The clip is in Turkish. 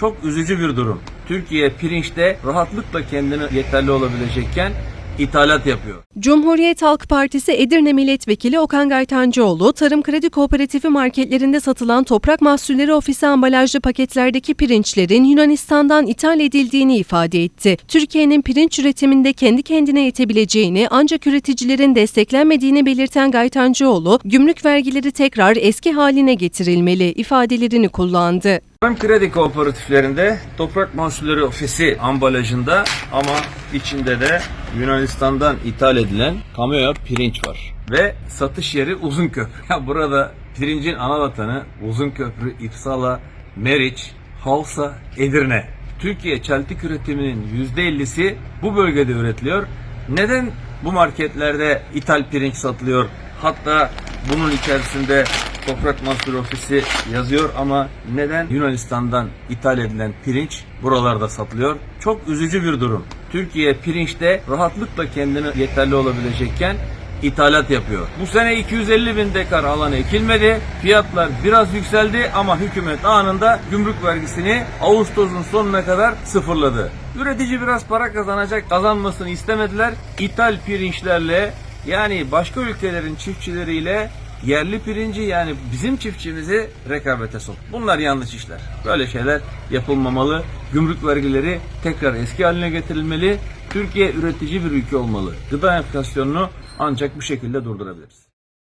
Çok üzücü bir durum. Türkiye pirinçte rahatlıkla kendine yeterli olabilecekken ithalat yapıyor. Cumhuriyet Halk Partisi Edirne Milletvekili Okan Gaytancıoğlu, Tarım Kredi Kooperatifi marketlerinde satılan Toprak Mahsulleri Ofisi ambalajlı paketlerdeki pirinçlerin Yunanistan'dan ithal edildiğini ifade etti. Türkiye'nin pirinç üretiminde kendi kendine yetebileceğini ancak üreticilerin desteklenmediğini belirten Gaytancıoğlu, gümrük vergileri tekrar eski haline getirilmeli ifadelerini kullandı. Tarım kredi kooperatiflerinde toprak mahsulleri ofisi ambalajında ama içinde de Yunanistan'dan ithal edilen kamyoya pirinç var. Ve satış yeri Uzunköprü. Ya burada pirincin ana vatanı Uzunköprü, İpsala, Meriç, Halsa, Edirne. Türkiye çeltik üretiminin %50'si bu bölgede üretiliyor. Neden bu marketlerde ithal pirinç satılıyor? Hatta bunun içerisinde Toprak Mahsul Ofisi yazıyor ama neden Yunanistan'dan ithal edilen pirinç buralarda satılıyor? Çok üzücü bir durum. Türkiye pirinçte rahatlıkla kendine yeterli olabilecekken ithalat yapıyor. Bu sene 250 bin dekar alan ekilmedi. Fiyatlar biraz yükseldi ama hükümet anında gümrük vergisini Ağustos'un sonuna kadar sıfırladı. Üretici biraz para kazanacak kazanmasını istemediler. İthal pirinçlerle yani başka ülkelerin çiftçileriyle yerli pirinci yani bizim çiftçimizi rekabete sok. Bunlar yanlış işler. Böyle şeyler yapılmamalı. Gümrük vergileri tekrar eski haline getirilmeli. Türkiye üretici bir ülke olmalı. Gıda enflasyonunu ancak bu şekilde durdurabiliriz.